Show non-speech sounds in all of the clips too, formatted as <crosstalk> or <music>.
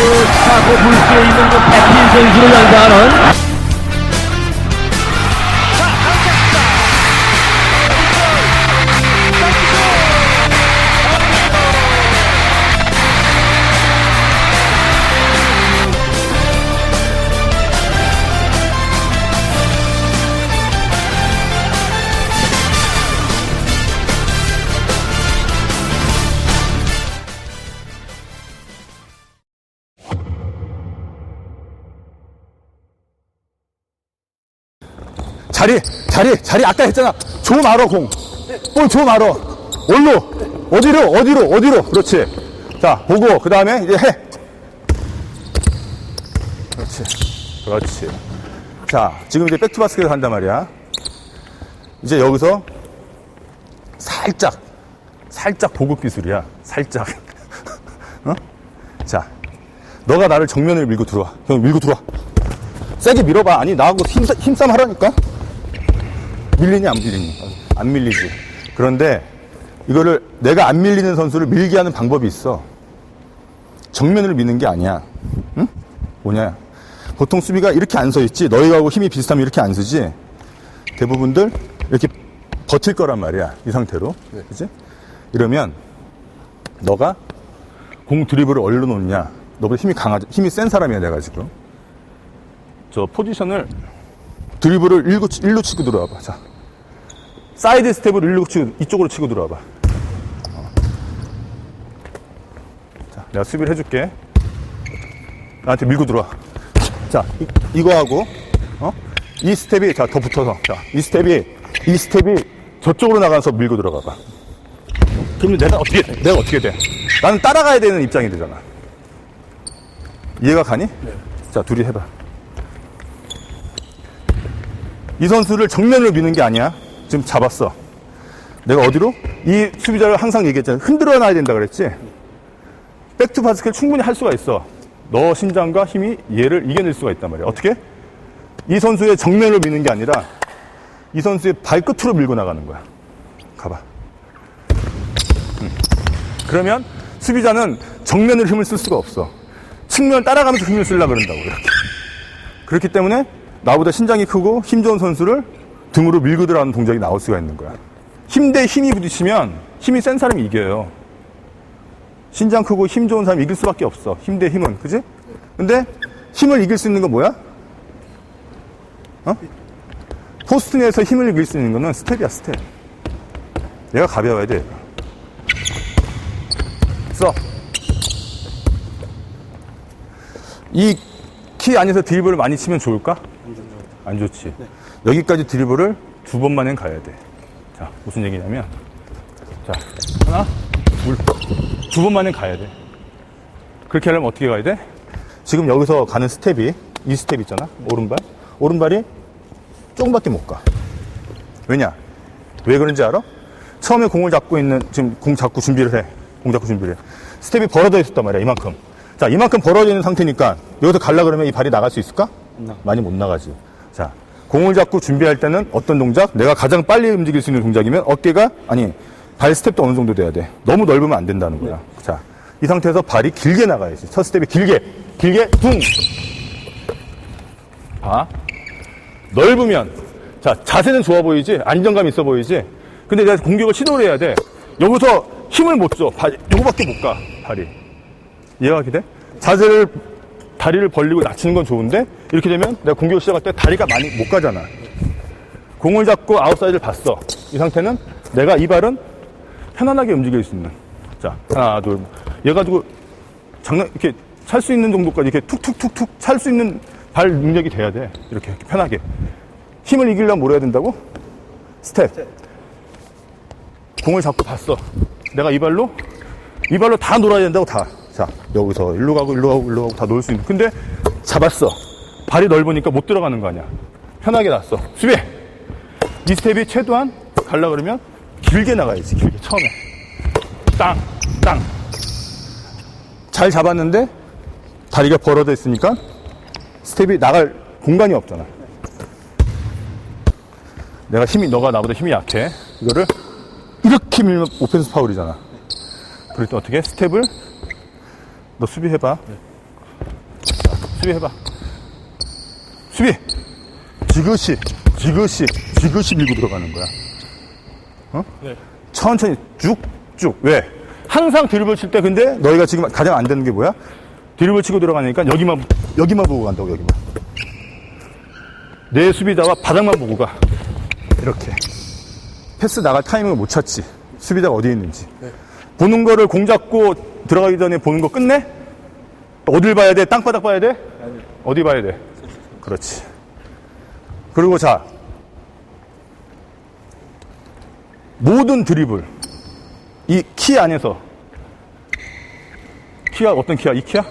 그 차고 물수에 있는 그 백인 선수를 연상하는 자리, 자리, 자리 아까 했잖아. 줘 말어, 공. 볼줘 말어. 올로. 어디로, 어디로, 어디로. 그렇지. 자, 보고, 그 다음에 이제 해. 그렇지. 그렇지. 자, 지금 이제 백투바스켓을 한단 말이야. 이제 여기서 살짝, 살짝 보급 기술이야. 살짝. <laughs> 어? 자, 너가 나를 정면을 밀고 들어와. 형, 밀고 들어와. 세게 밀어봐. 아니, 나하고 힘, 힘싸움 하라니까? 밀리니 안 밀리니? 안 밀리지. 그런데 이거를 내가 안 밀리는 선수를 밀게 하는 방법이 있어. 정면을 미는 게 아니야. 응? 뭐냐? 보통 수비가 이렇게 안 서 있지. 너희하고 힘이 비슷하면 이렇게 안 서지. 대부분들 이렇게 버틸 거란 말이야. 이 상태로. 그지? 이러면 너가 공 드리블을 얼려 놓냐? 너보다 힘이 강하지. 힘이 센 사람이야, 내가 지금. 저 포지션을 드리블을 일로 치고 들어와봐. 자. 사이드 스텝을 일로 치고, 이쪽으로 치고 들어와봐. 어. 자, 내가 수비를 해줄게. 나한테 밀고 들어와. 자, 이, 거 하고, 어? 이 스텝이, 자, 더 붙어서. 자, 이 스텝이, 이 스텝이 저쪽으로 나가서 밀고 들어가 봐. 그러면 내가 어떻게 돼? 내가 어떻게 돼? 나는 따라가야 되는 입장이 되잖아. 이해가 가니? 자, 둘이 해봐. 이 선수를 정면으로 미는 게 아니야. 지금 잡았어. 내가 어디로? 이 수비자를 항상 얘기했잖아. 흔들어 놔야 된다 그랬지? 백투 바스켓 충분히 할 수가 있어. 너 신장과 힘이 얘를 이겨낼 수가 있단 말이야. 어떻게? 이 선수의 정면으로 미는 게 아니라 이 선수의 발끝으로 밀고 나가는 거야. 가봐. 음. 그러면 수비자는 정면으로 힘을 쓸 수가 없어. 측면 따라가면서 힘을 쓰려고 그런다고, 이렇게. 그렇기 때문에 나보다 신장이 크고 힘 좋은 선수를 등으로 밀고 들어가는 동작이 나올 수가 있는 거야. 힘 대 힘이 부딪히면 힘이 센 사람이 이겨요. 신장 크고 힘 좋은 사람이 이길 수밖에 없어. 힘 대 힘은. 그지? 근데 힘을 이길 수 있는 건 뭐야? 어? 포스트 내에서 힘을 이길 수 있는 거는 스텝이야, 스텝. 얘가 가벼워야 돼. 얘가. 써. 이 키 안에서 드리블을 많이 치면 좋을까? 안 좋지. 여기까지 드리블을 두 번만은 가야 돼. 자, 무슨 얘기냐면, 자, 하나, 둘, 두 번만은 가야 돼. 그렇게 하려면 어떻게 가야 돼? 지금 여기서 가는 스텝이, 이 스텝 있잖아? 오른발. 오른발이 조금밖에 못 가. 왜냐? 왜 그런지 알아? 처음에 공을 잡고 있는, 지금 공 잡고 준비를 해. 공 잡고 준비를 해. 스텝이 벌어져 있었단 말이야, 이만큼. 자, 이만큼 벌어져 있는 상태니까 여기서 갈라 그러면 이 발이 나갈 수 있을까? 많이 못 나가지. 자, 공을 잡고 준비할 때는 어떤 동작? 내가 가장 빨리 움직일 수 있는 동작이면 어깨가, 아니, 발 스텝도 어느 정도 돼야 돼. 너무 넓으면 안 된다는 거야. 자, 이 상태에서 발이 길게 나가야지. 첫 스텝이 길게, 길게, 둥! 봐. 넓으면, 자, 자세는 좋아 보이지? 안정감 있어 보이지? 근데 내가 공격을 시도를 해야 돼. 여기서 힘을 못 줘. 발, 요거밖에 못 가, 발이. 이해가 돼? 자세를, 다리를 벌리고 낮추는 건 좋은데, 이렇게 되면 내가 공격을 시작할 때 다리가 많이 못 가잖아. 공을 잡고 아웃사이드를 봤어. 이 상태는 내가 이 발은 편안하게 움직일 수 있는. 자, 하나, 둘. 얘 가지고 장난, 이렇게 찰 수 있는 정도까지 이렇게 툭툭툭툭 찰 수 있는 발 능력이 돼야 돼. 이렇게, 이렇게 편하게. 힘을 이기려면 뭘 해야 된다고? 스텝. 공을 잡고 봤어. 내가 이 발로, 이 발로 다 놀아야 된다고 다. 자, 여기서 일로 가고 일로 가고 일로 가고 다놀수 있는. 근데 잡았어. 발이 넓으니까 못 들어가는 거 아니야. 편하게 놨어. 수비! 이 스텝이 최소한 갈라 그러면 길게 나가야지, 길게. 처음에. 땅, 땅. 잘 잡았는데 다리가 벌어져 있으니까 스텝이 나갈 공간이 없잖아. 내가 힘이, 너가 나보다 힘이 약해. 이거를 이렇게 밀면 오펜스 파울이잖아. 그럴 때 어떻게? 스텝을 너 수비해봐. 자, 수비해봐. 수비! 지그시, 지그시, 지그시 밀고 들어가는 거야. 어? 네. 천천히 쭉쭉. 왜? 항상 드리블 칠 때 근데 너희가 지금 가장 안 되는 게 뭐야? 드리블 치고 들어가니까 여기만, 여기만 보고 간다고, 여기만. 내 수비자와 바닥만 보고 가. 이렇게. 패스 나갈 타이밍을 못 찾지. 수비자가 어디에 있는지. 보는 거를 공 잡고 들어가기 전에 보는 거 끝내? 어딜 봐야 돼? 땅바닥 봐야 돼? 어디 봐야 돼? 그렇지. 그리고 자. 모든 드리블. 이 키 안에서. 키가 어떤 키야? 이 키야?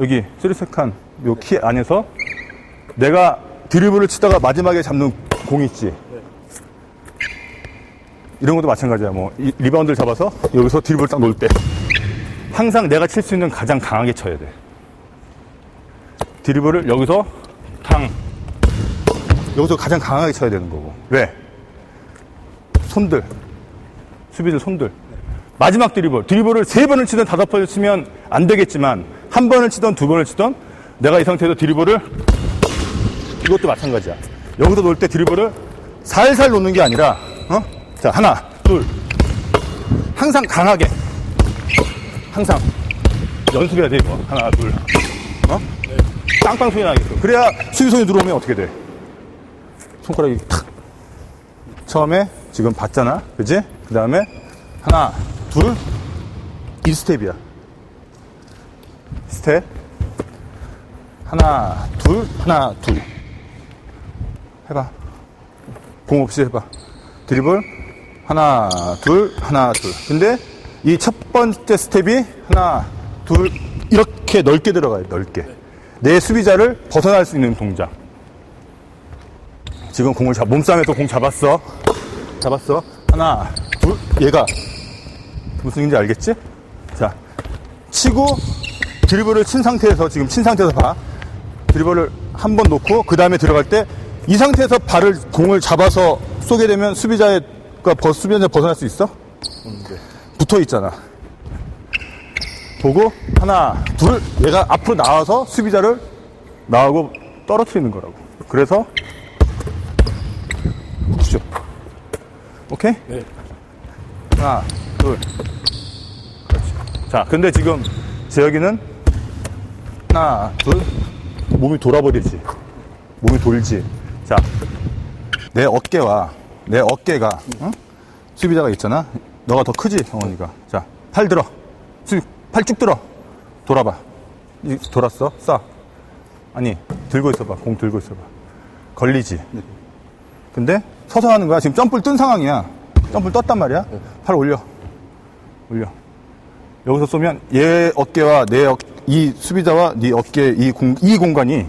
여기 쓰리세칸 요키 안에서 내가 드리블을 치다가 마지막에 잡는 공 있지. 이런 것도 마찬가지야. 뭐 이- 리바운드를 잡아서 여기서 드리블 딱 놓을 때 항상 내가 칠 수 있는 가장 강하게 쳐야 돼. 드리블을 여기서 탕 여기서 가장 강하게 쳐야 되는 거고. 왜? 손들 수비들 손들 마지막 드리블 드리블을 세 번을 치든 다섯 번을 치면 안 되겠지만 한 번을 치던 두 번을 치던 내가 이 상태에서 드리블을 이것도 마찬가지야. 여기서 놓을 때 드리블을 살살 놓는 게 아니라, 어? 자, 하나, 둘. 항상 강하게. 항상. 연습해야 돼, 이거. 하나, 둘. 어? 빵빵 소리 나겠어. 그래야 수비손이 들어오면 어떻게 돼? 손가락이 탁. 처음에 지금 봤잖아. 그지? 그 다음에 하나, 둘. 1스텝이야. 스텝. 하나, 둘, 하나, 둘. 해봐. 공 없이 해봐. 드리블. 하나, 둘, 하나, 둘. 근데 이 첫 번째 스텝이 하나, 둘, 이렇게 넓게 들어가요, 넓게. 내 수비자를 벗어날 수 있는 동작. 지금 공을 잡, 몸싸움에서 공 잡았어. 잡았어. 하나, 둘, 얘가. 무슨 일인지 알겠지? 자, 치고 드리블을 친 상태에서, 지금 친 상태에서 봐. 드리블을 한 번 놓고 그 다음에 들어갈 때 이 상태에서 발을 공을 잡아서 쏘게 되면 수비자의 그 벗- 수비자 벗어날 수 있어? 붙어 있잖아. 보고 하나 둘 얘가 앞으로 나와서 수비자를 나하고 떨어뜨리는 거라고. 그래서 훅쇼. 오케이? 네. 하나 둘. 그렇지. 자, 근데 지금 재혁이는 하나 둘 몸이 돌아버리지. 몸이 돌지. 자, 내 어깨와 내 어깨가 어? 수비자가 있잖아. 너가 더 크지, 성원이가. 자, 팔 들어. 수비, 팔 쭉 들어. 돌아봐. 이, 돌았어. 쏴. 아니, 들고 있어봐. 공 들고 있어봐. 걸리지. 근데 서서 하는 거야. 지금 점프를 뜬 상황이야. 점프를 떴단 말이야. 팔 올려. 올려. 여기서 쏘면 얘 어깨와 내 어, 이 수비자와 네 어깨 이, 공, 이 공간이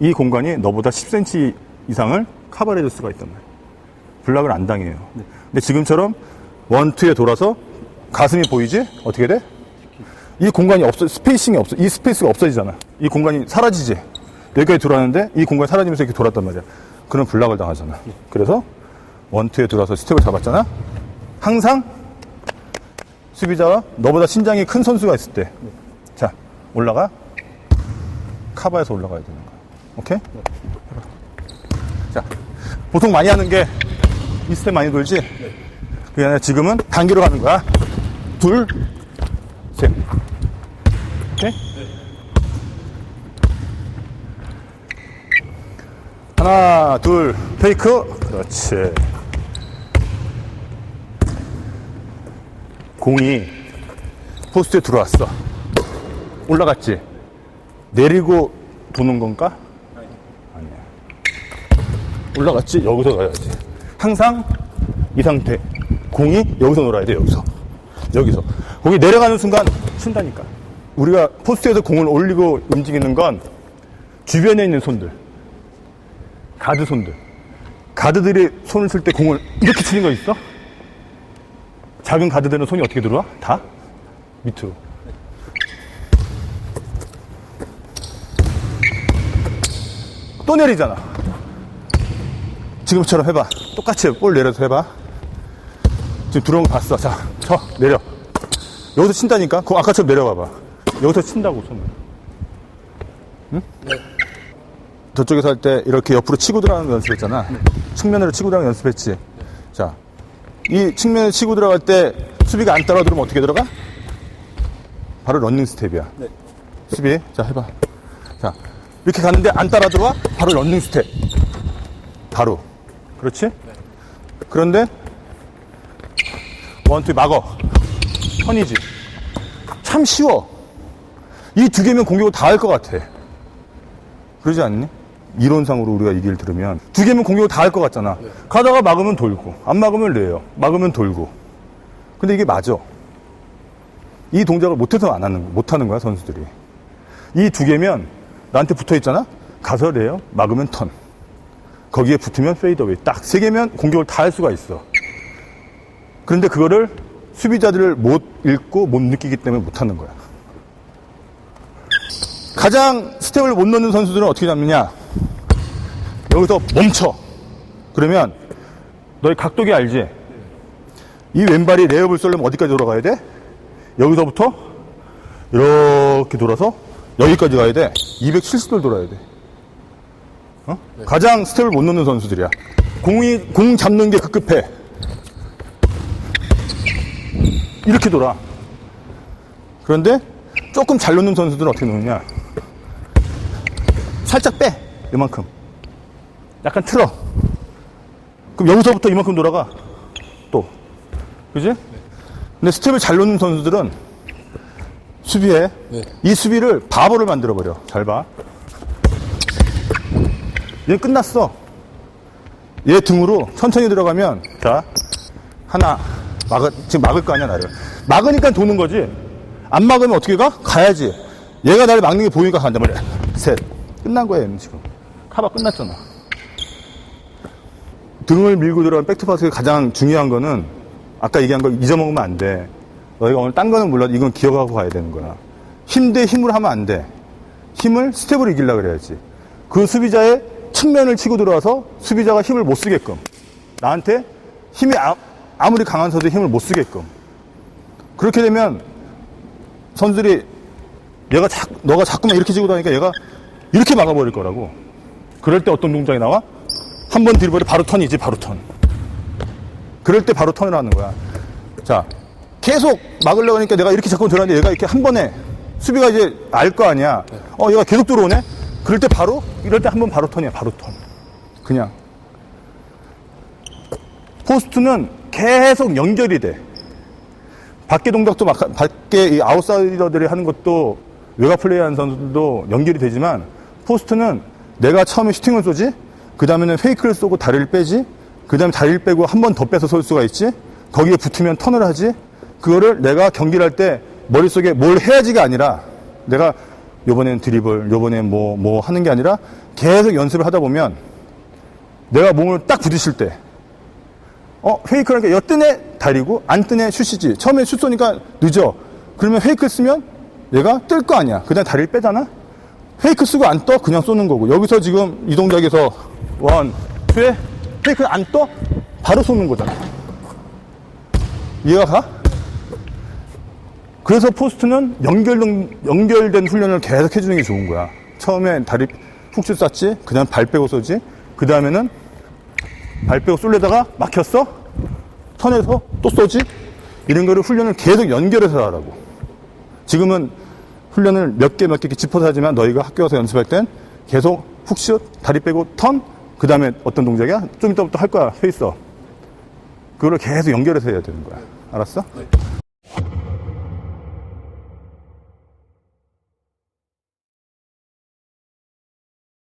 이 공간이 너보다 10cm 이상을 커버해 줄 수가 있단 말이야. 블락을 안 당해요. 근데 지금처럼 원투에 돌아서 가슴이 보이지? 어떻게 돼? 이 공간이 없어, 스페이싱이 없어. 이 스페이스가 없어지잖아. 이 공간이 사라지지? 여기까지 돌았는데 이 공간이 사라지면서 이렇게 돌았단 말이야. 그럼 블락을 당하잖아. 그래서 원투에 돌아서 스텝을 잡았잖아? 항상 수비자와 너보다 신장이 큰 선수가 있을 때. 자, 올라가. 카바에서 올라가야 되는 거야. 오케이? 해봐. 자, 보통 많이 하는 게 이 스텝 많이 돌지? 그게 아니라 지금은 단계로 가는 거야. 둘, 셋. 오케이? 하나, 둘, 페이크. 그렇지. 공이 포스트에 들어왔어. 올라갔지? 내리고 도는 건가? 아니야. 올라갔지? 여기서 가야지. 항상 이 상태. 공이 여기서 놀아야 돼, 여기서. 여기서. 공이 내려가는 순간 친다니까. 우리가 포스트에서 공을 올리고 움직이는 건 주변에 있는 손들. 가드 손들. 가드들이 손을 쓸 때 공을 이렇게 치는 거 있어? 작은 가드들은 손이 어떻게 들어와? 다? 밑으로. 또 내리잖아. 지금처럼 해봐. 똑같이 볼 내려서 해봐. 지금 들어온 거 봤어. 자, 쳐, 내려. 여기서 친다니까? 그 아까처럼 내려가봐. 여기서 친다고, 손을. 응? 저쪽에서 할 때 이렇게 옆으로 치고 들어가는 거 연습했잖아. 측면으로 치고 들어가는 거 연습했지. 자, 이 측면을 치고 들어갈 때 수비가 안 따라 들어오면 어떻게 들어가? 바로 런닝 스텝이야. 수비, 자, 해봐. 자, 이렇게 가는데 안 따라 들어와? 바로 런닝 스텝. 바로. 그렇지? 그런데, 원투 막어. 턴이지. 참 쉬워. 이 두 개면 공격을 다 할 것 같아. 그러지 않니? 이론상으로 우리가 얘기를 들으면 두 개면 공격을 다 할 것 같잖아. 가다가 막으면 돌고, 안 막으면 레요. 막으면 돌고. 근데 이게 맞아. 이 동작을 못해서 안 하는, 못 하는 거야, 선수들이. 이 두 개면 나한테 붙어 있잖아? 가서 레요. 막으면 턴. 거기에 붙으면 페이더웨이. 딱 세 개면 공격을 다 할 수가 있어. 그런데 그거를 수비자들을 못 읽고 못 느끼기 때문에 못 하는 거야. 가장 스텝을 못 넣는 선수들은 어떻게 잡느냐? 여기서 멈춰. 그러면 너희 각도기 알지? 이 왼발이 레이업을 쏠려면 어디까지 돌아가야 돼? 여기서부터 이렇게 돌아서 여기까지 가야 돼. 270도를 돌아야 돼. 어? 가장 스텝을 못 넣는 선수들이야. 공이 공 잡는 게 급급해. 이렇게 돌아. 그런데 조금 잘 놓는 선수들은 어떻게 놓느냐? 살짝 빼. 이만큼. 약간 틀어. 그럼 여기서부터 이만큼 돌아가. 또. 그지? 근데 스텝을 잘 놓는 선수들은 수비에 이 수비를 바보를 만들어버려. 잘 봐. 얘 끝났어. 얘 등으로 천천히 들어가면 자 하나 막을 지금 막을 거 아니야 나를. 막으니까 도는 거지. 안 막으면 어떻게 가? 가야지. 얘가 나를 막는 게 보이니까 간단 말이야. 셋. 끝난 거야 얘는 지금. 카바 끝났잖아. 등을 밀고 들어간 백투파스의 가장 중요한 거는 아까 얘기한 거 잊어먹으면 안 돼. 너희가 오늘 딴 거는 몰라도 이건 기억하고 가야 되는 거야. 힘 대 힘으로 하면 안 돼. 힘을 스텝으로 이기려고 그래야지. 그 수비자의 측면을 치고 들어와서 수비자가 힘을 못 쓰게끔 나한테 힘이 아, 아무리 강한 선수 힘을 못 쓰게끔. 그렇게 되면 선수들이 얘가 자, 너가 자꾸만 이렇게 치고 다니까 얘가 이렇게 막아버릴 거라고. 그럴 때 어떤 동작이 나와? 한 번 드리블이 바로 턴이지 바로 턴. 그럴 때 바로 턴을 하는 거야. 자 계속 막으려고 하니까 내가 이렇게 자꾸 들어가는데 얘가 이렇게 한 번에 수비가 이제 알 거 아니야. 어 얘가 계속 들어오네 그럴 때 바로? 이럴 때 한 번 바로 턴이야 바로 턴 그냥. 포스트는 계속 연결이 돼. 밖에 동작도 막, 밖에 이 아웃사이더들이 하는 것도 외곽 플레이 하는 선수들도 연결이 되지만 포스트는 내가 처음에 슈팅을 쏘지, 그 다음에는 페이크를 쏘고 다리를 빼지, 그 다음에 다리를 빼고 한 번 더 빼서 쏠 수가 있지, 거기에 붙으면 턴을 하지, 그거를 내가 경기를 할 때 머릿속에 뭘 해야지가 아니라 내가 요번엔 드리블, 요번엔 뭐, 뭐 하는 게 아니라 계속 연습을 하다 보면 내가 몸을 딱 부딪힐 때 어, 페이크라니까 엿뜨네 다리고 안 뜨네 슛이지. 처음에 슛 쏘니까 늦어. 그러면 페이크 쓰면 얘가 뜰 거 아니야. 그다음 다리를 빼잖아. 페이크 쓰고 안 떠? 그냥 쏘는 거고. 여기서 지금 이 동작에서 원, 투에 페이크 안 떠? 바로 쏘는 거잖아. 이해가 가? 그래서 포스트는 연결된, 연결된 훈련을 계속 해주는 게 좋은 거야. 처음에 다리 훅슛 쐈지, 그 다음 발 빼고 쏘지, 그 다음에는 발 빼고 쏠려다가 막혔어? 턴에서 또 쏘지? 이런 거를 훈련을 계속 연결해서 하라고. 지금은 훈련을 몇 개 몇 개 짚어서 하지만 너희가 학교 가서 연습할 땐 계속 훅슛, 다리 빼고 턴, 그 다음에 어떤 동작이야? 좀 이따부터 할 거야, 페이서. 그거를 계속 연결해서 해야 되는 거야. 알았어?